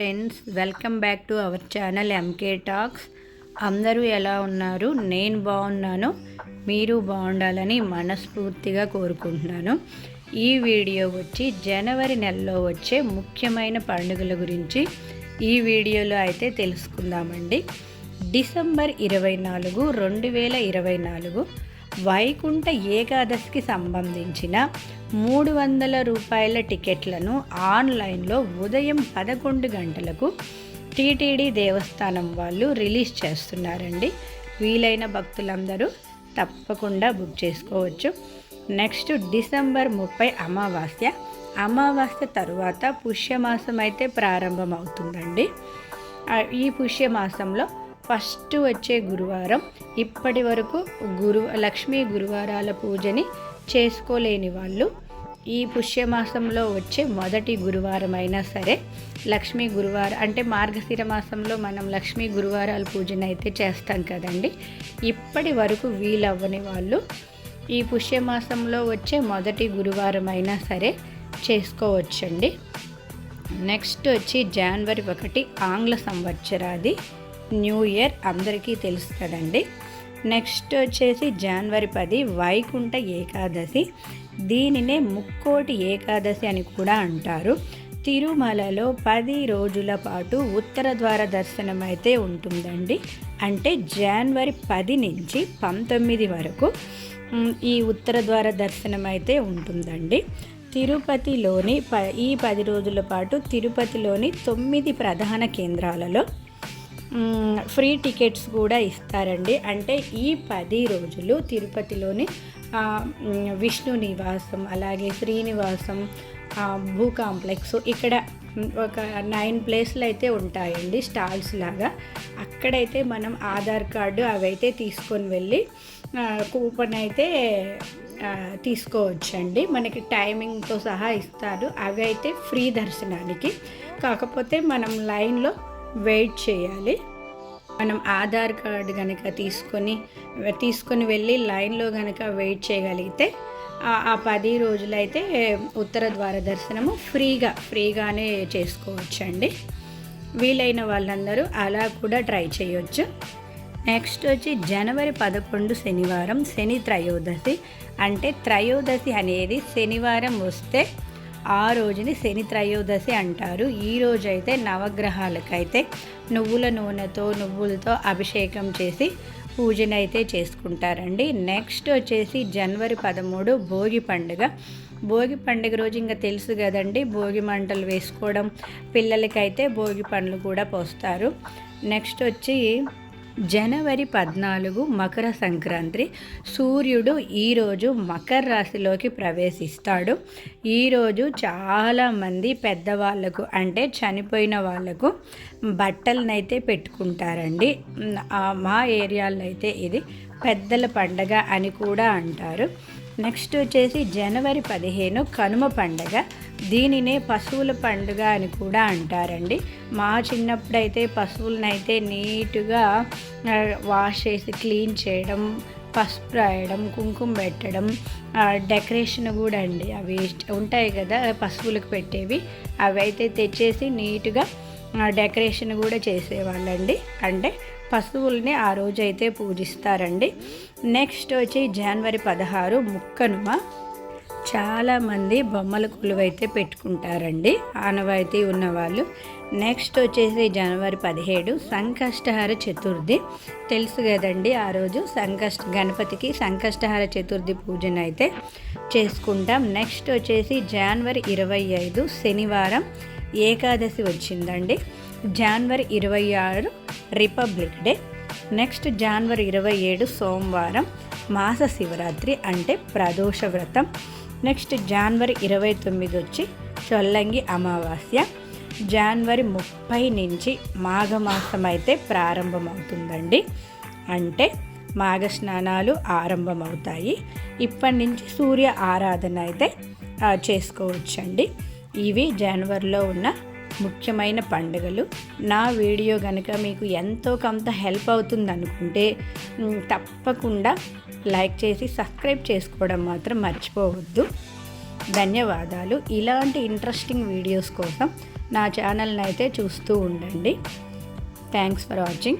Friends welcome back to our channel MK Talks అందరూ ఎలా ఉన్నారు? నేను బాగున్నాను. మీరు బాగుండాలని మనస్ఫూర్తిగా కోరుకుంటున్నాను. ఈ వీడియో వచ్చి జనవరి నెలలో వచ్చే ముఖ్యమైన పండుగల గురించి ఈ వీడియోలో అయితే తెలుసుకుందామండి. డిసెంబర్ ఇరవై నాలుగు రెండు వేల ఇరవై నాలుగు వైకుంఠ ఏకాదశికి సంబంధించిన మూడు వందల రూపాయల టికెట్లను ఆన్లైన్లో ఉదయం పదకొండు గంటలకు టీటీడీ దేవస్థానం వాళ్ళు రిలీజ్ చేస్తున్నారండి. వీలైన భక్తులందరూ తప్పకుండా బుక్ చేసుకోవచ్చు. నెక్స్ట్ డిసెంబర్ ముప్పై అమావాస్య. అమావాస్య తరువాత పుష్యమాసం అయితే ప్రారంభమవుతుందండి. ఈ పుష్యమాసంలో ఫస్ట్ వచ్చే గురువారం ఇప్పటి వరకు గురు లక్ష్మీ గురువారాల పూజని చేసుకోలేని వాళ్ళు ఈ పుష్యమాసంలో వచ్చే మొదటి గురువారం అయినా సరే లక్ష్మీ గురువారం అంటే మార్గశిర మాసంలో మనం లక్ష్మీ గురువారాల పూజను అయితే చేస్తాం కదండి. ఇప్పటి వరకు వీలవ్వని వాళ్ళు ఈ పుష్యమాసంలో వచ్చే మొదటి గురువారం అయినా సరే చేసుకోవచ్చండి. నెక్స్ట్ వచ్చి జనవరి ఒకటి ఆంగ్ల సంవత్సరాది న్యూ ఇయర్ అందరికీ తెలుసు కదండి నెక్స్ట్ వచ్చేసి జనవరి పది వైకుంఠ ఏకాదశి. దీనినే ముక్కోటి ఏకాదశి అని కూడా అంటారు. తిరుమలలో పది రోజుల పాటు ఉత్తర ద్వార దర్శనం అయితే ఉంటుందండి. అంటే జనవరి పది నుంచి పంతొమ్మిది వరకు ఈ ఉత్తర ద్వార దర్శనం అయితే ఉంటుందండి. తిరుపతిలోని ప ఈ పది రోజుల పాటు తిరుపతిలోని తొమ్మిది ప్రధాన కేంద్రాలలో ఫ్రీ టికెట్స్ కూడా ఇస్తారండి. అంటే ఈ పది రోజులు తిరుపతిలోని విష్ణు నివాసం అలాగే శ్రీనివాసం భూ కాంప్లెక్స్ ఇక్కడ ఒక నైన్ ప్లేస్లు అయితే ఉంటాయండి స్టాల్స్ లాగా. అక్కడైతే మనం ఆధార్ కార్డు అవైతే తీసుకొని వెళ్ళి కూపన్ అయితే తీసుకోవచ్చండి. మనకి టైమింగ్తో సహా ఇస్తారు. అవి అయితే ఫ్రీ దర్శనానికి. కాకపోతే మనం లైన్లో వెయిట్ చేయాలి. మనం ఆధార్ కార్డు కనుక తీసుకొని తీసుకొని వెళ్ళి లైన్లో కనుక వెయిట్ చేయగలిగితే ఆ- పది రోజులైతే ఉత్తర ద్వార దర్శనము ఫ్రీగా ఫ్రీగానే చేసుకోవచ్చండి. వీలైన వాళ్ళందరూ అలా కూడా ట్రై చేయొచ్చు. నెక్స్ట్ వచ్చి జనవరి పదకొండు శనివారం శని త్రయోదశి. అంటే త్రయోదశి అనేది శనివారం వస్తే ఆ రోజుని శని త్రయోదశి అంటారు. ఈ రోజైతే నవగ్రహాలకైతే నువ్వుల నూనెతో నువ్వులతో అభిషేకం చేసి పూజనైతే చేసుకుంటారండి. నెక్స్ట్ వచ్చేసి జనవరి పదమూడు భోగి పండుగ. భోగి పండుగ రోజు ఇంకా తెలుసు కదండి భోగి మంటలు వేసుకోవడం పిల్లలకైతే భోగి పండ్లు కూడా పోస్తారు. నెక్స్ట్ వచ్చి జనవరి పద్నాలుగు మకర సంక్రాంతి సూర్యుడు ఈరోజు మకర రాశిలోకి ప్రవేశిస్తాడు. ఈరోజు చాలామంది పెద్దవాళ్ళకు అంటే చనిపోయిన వాళ్ళకు బట్టలనైతే పెట్టుకుంటారండి. మా ఏరియాలో అయితే ఇది పెద్దల పండగ అని కూడా అంటారు. నెక్స్ట్ వచ్చేసి జనవరి పదిహేను కనుమ పండగ. దీనినే పశువుల పండుగ అని కూడా అంటారండి. మా చిన్నప్పుడైతే పశువులనైతే నీట్గా వాష్ చేసి క్లీన్ చేయడం పసుపు రాయడం కుంకుమ పెట్టడం డెకరేషన్ కూడా అండి. అవి ఉంటాయి కదా పశువులకు పెట్టేవి. అవి అయితే తెచ్చేసి నీట్గా డెకరేషన్ కూడా చేసేవాళ్ళండి. అంటే పశువుల్ని ఆ రోజు అయితే పూజిస్తారండి. నెక్స్ట్ వచ్చి జనవరి పదహారు ముక్కనుమ. చాలామంది బొమ్మల కొలువైతే పెట్టుకుంటారండి. ఆనవాయితీ ఉన్నవాళ్ళు. నెక్స్ట్ వచ్చేసి జనవరి పదిహేడు సంకష్టహార చతుర్థి. తెలుసు కదండి ఆ రోజు సంకష్ట గణపతికి సంకష్టహార చతుర్థి పూజను అయితే చేసుకుంటాం. నెక్స్ట్ వచ్చేసి జనవరి ఇరవై ఐదు శనివారం. ఏకాదశి వచ్చిందండి. జనవరి ఇరవై ఆరు రిపబ్లిక్ డే. నెక్స్ట్ జనవరి ఇరవై ఏడు సోమవారం మాస శివరాత్రి అంటే ప్రదోష వ్రతం. నెక్స్ట్ జనవరి ఇరవై తొమ్మిది వచ్చి చొల్లంగి అమావాస్య. జనవరి ముప్పై నుంచి మాఘమాసం అయితే ప్రారంభమవుతుందండి. అంటే మాఘ స్నానాలు ఆరంభమవుతాయి. ఇప్పటి నుంచి సూర్య ఆరాధన అయితే చేసుకోవచ్చండి. ఇవి జనవరిలో ఉన్న ముఖ్యమైన పండుగలు. నా వీడియో కనుక మీకు ఎంతో కొంత హెల్ప్ అవుతుంది అనుకుంటే తప్పకుండా లైక్ చేసి సబ్స్క్రైబ్ చేసుకోవడం మాత్రం మర్చిపోవద్దు. ధన్యవాదాలు. ఇలాంటి ఇంట్రెస్టింగ్ వీడియోస్ కోసం నా ఛానల్ని అయితే చూస్తూ ఉండండి. Thanks for watching.